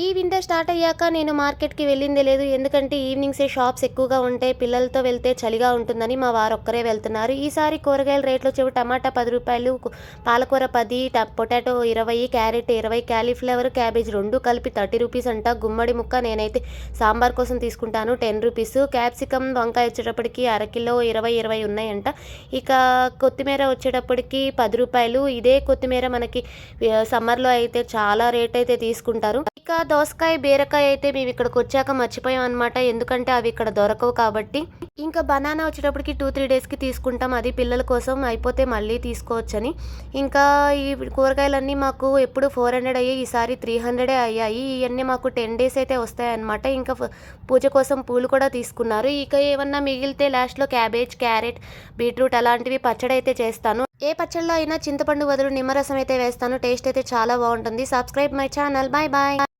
ఈ winter start అయ్యాక నేను మార్కెట్కి వెళ్ళిందే లేదు. ఎందుకంటే ఈవినింగ్సే షాప్స్ ఎక్కువగా ఉంటాయి. పిల్లలతో వెళ్తే చలిగా ఉంటుందని మా వారు ఒక్కరే వెళ్తున్నారు. ఈసారి కూరగాయల రేట్లు వచ్చేవి టమాటా పది రూపాయలు పాలకూర పది ట- పొటాటో ఇరవై క్యారెట్ ఇరవై క్యాలీఫ్లవర్ క్యాబేజ్ రెండు కలిపి థర్టీ రూపీస్ అంట. గుమ్మడి ముక్క నేనైతే సాంబార్ కోసం తీసుకుంటాను. Ten rupees. క్యాప్సికమ్ వంకాయ వచ్చేటప్పటికి అరకిలో ఇరవై ఇరవై ఉన్నాయంట. ఇక కొత్తిమీర వచ్చేటప్పటికి పది రూపాయలు. ఇదే కొత్తిమీర మనకి సమ్మర్లో అయితే చాలా రేట్ అయితే తీసుకుంటారు. ఇంకా దోసకాయ బీరకాయ అయితే మేము ఇక్కడికి వచ్చాక మర్చిపోయాం అనమాట ఎందుకంటే అవి ఇక్కడ దొరకవు కాబట్టి. ఇంకా బనానా వచ్చేటప్పటికి టూ త్రీ డేస్కి తీసుకుంటాం. అది పిల్లల కోసం అయిపోతే మళ్ళీ తీసుకోవచ్చని. ఇంకా ఈ కూరగాయలన్నీ మాకు ఎప్పుడు ఫోర్ హండ్రెడ్ అయ్యాయి. ఈసారి త్రీ హండ్రెడే అయ్యాయి. ఇవన్నీ మాకు టెన్ డేస్ అయితే వస్తాయన్నమాట ఇంకా పూజ కోసం పూలు కూడా తీసుకున్నారు. ఇక ఏమన్నా మిగిలితే లాస్ట్లో క్యాబేజ్ క్యారెట్ బీట్రూట్ అలాంటివి పచ్చడి అయితే చేస్తాను. ఏ పచ్చళ్ళలో అయినా చింతపండు బదులు నిమ్మరసం అయితే వేస్తాను. టేస్ట్ అయితే చాలా బాగుంటుంది. Subscribe my channel. Bye bye